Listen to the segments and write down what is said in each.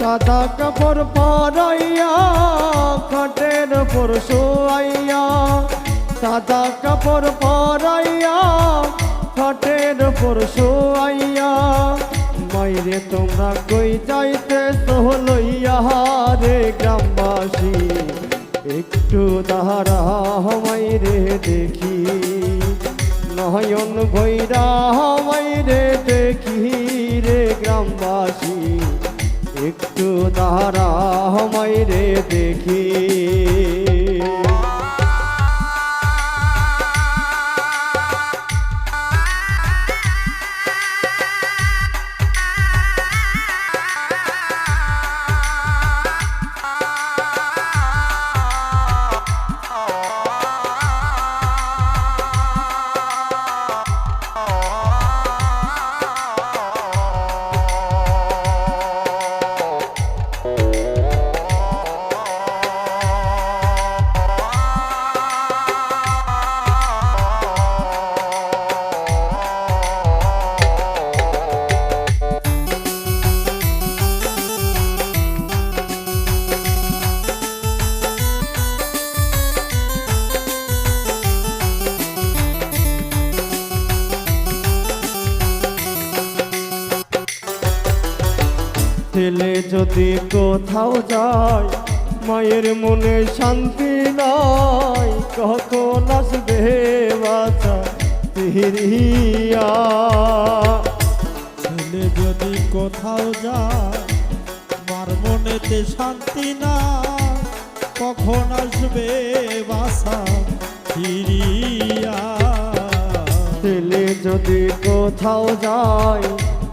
সাদা কাপড় পরাইয়া, খাটের উপর শোয়াইয়া। সাদা কাপড় পরাইয়া, খাটের উপর শোয়াইয়া। মাইরে তোমরা কই যাইতে সোহলইয়া রে গ্রামবাসী? একটু দাঁড়া মাইরে দেখি। নয়ন ভৈরা মাইরে দেখি রে গ্রামবাসী। একটু হমাই রে দেখি। যদি কোথাও যায়, মায়ের মনে শান্তি নাই, কখন আসবে বাচ্চা ফিরিয়া ছেলে যদি কোথাও যায়, মার মনেতে শান্তি না কখন আসবে বাসা ফিরিয়া ছেলে যদি কোথাও যায়,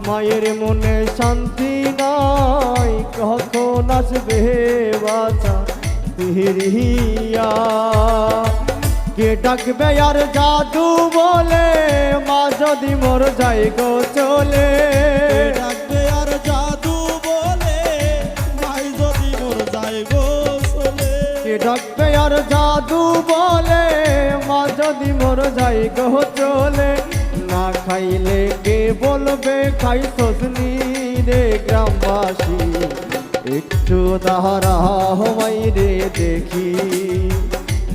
মায়ের মনে শান্তি নাই কখন আসবে বাচ্চা ফিরিয়া? কে ডাকবে আর জাদু বলে? মা যদি মোর যাই গো চলে। ডাকবে আর জাদু বলে? মাই যদি মোর যায় গো চলে। কে ডাকবে আর জাদু বলে? মা যদি মোর যাই গো চলে। না খাইলে কে বলবে খাই সজনি রে গ্রামবাসী, একটু তাহারা হমাই রে দেখি।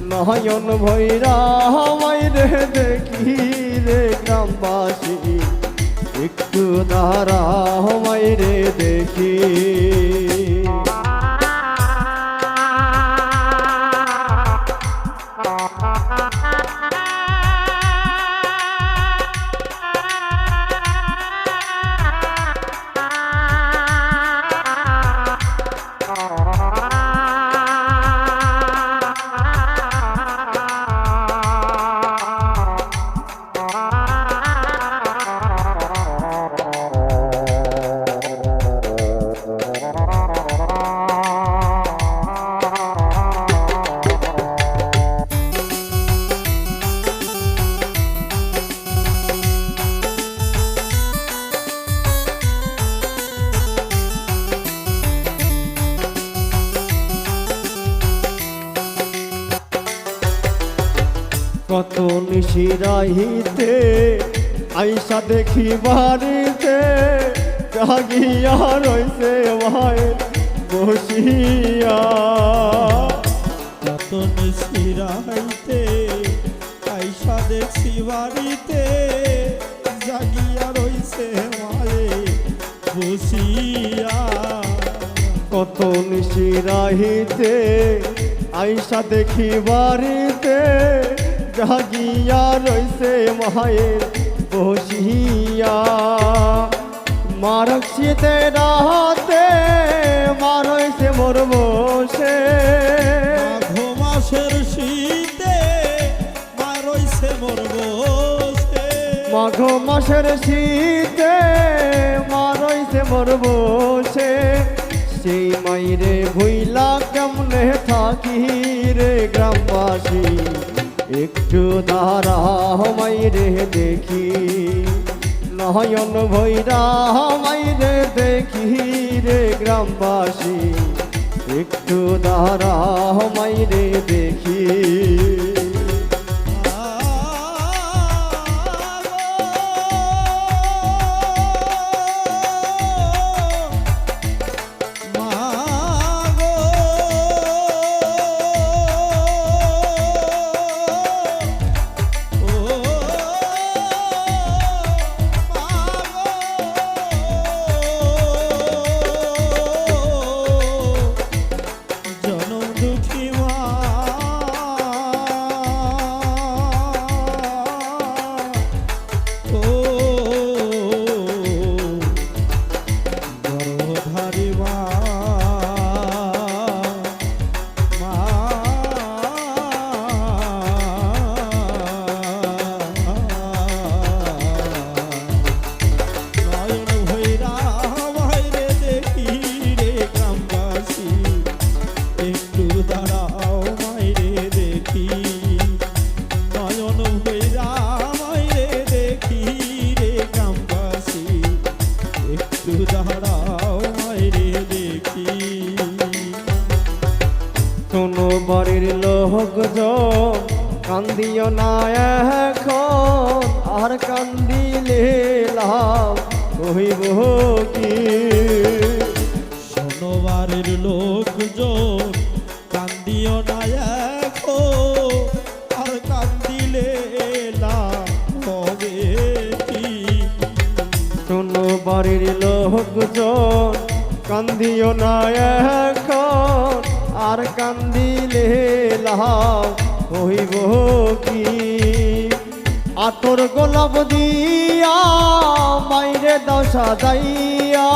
নয়ন ভৈরা হমাই রে দেখি রে গ্রামবাসী, একটু তাহারা হমাই রে দেখি। কত নিশিরাহিতে আইসা দেখি বাড়িতে, জাগিয়া রইছে ভাই বসিয়া। যত নিশিরাইতে আইসা দেখি বাড়িতে, জাগিয়া রইছে মায়ে বসিয়া। কত নিশিরাহিতে আইসা দেখি বাড়িতে জাগিয়া রইছে মায়ের বসিয়া। মারক শীতে রাতে মারইছে মোর বসে। মাঘ মাসের শীতে মা রইছে মোর বসে। মাঘ মাসের শীতে মারইছে মোর বসে। সেই মাইরে ভুইলা কেমনে থাকি রে গ্রামবাসী? একটু দাঁড়া মাইরে দেখি। নয়ন ভৈরা মাইরে দেখি রে গ্রামবাসী। একটু দাঁড়া মাইরে দেখি। লাভ কহিব কি? শোনোবারের লোকজন কান্দিও না এখন আর কান্দিলে লাভ হবে কি? বাড়ির লোকজন কান্দিও না এখন আর কান্দিলে লাভ কহিব কি? আতর গোলাপ দিয়া মাইরে দশা যাইয়া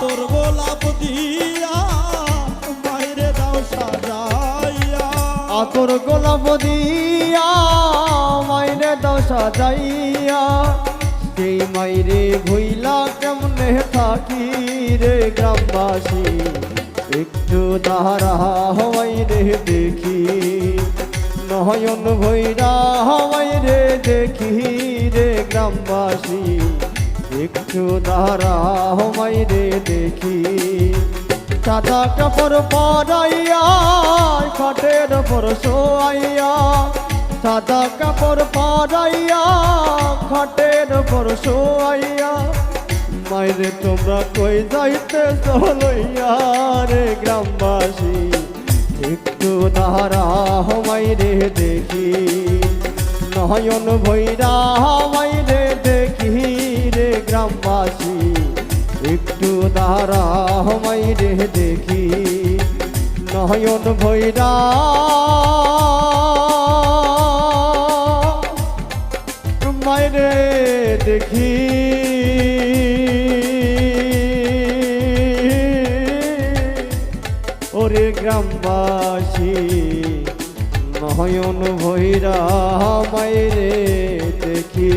তোর গোলাপ দিয়া বাইরে দাও সাজাইয়া। আতর গোলাপ দিয়া মাইরে দশা যাইয়া সেই মাইরে ভইলা কেমনে থাকি রে গ্রামবাসী? একটু দাঁড়া হওয়াই রে দেখি। নয়ন ভৈরা হওয়াই রে দেখি রে গ্রামবাসী। একটু দাঁড়া হওয়াই রে দেখি। সাদা কাপড় পরাইয়া, খাটের উপর শোয়াইয়া। সাদা কাপড় পরাইয়া, খাটের উপর শোয়াইয়া। মাইরে তোমরা কই যাইতে চলইয়া রে গ্রামবাসী? একটু দাঁড়া মাইরে দেখি। নয়ন ভৈরা মাইরে দেখি রে গ্রামবাসী। একটু দাঁড়া মাইরে দেখি। নয়ন ভৈরা মাইরে দেখি। গ্রামবাসী নয়ন ভৈরা মাইরে দেখি।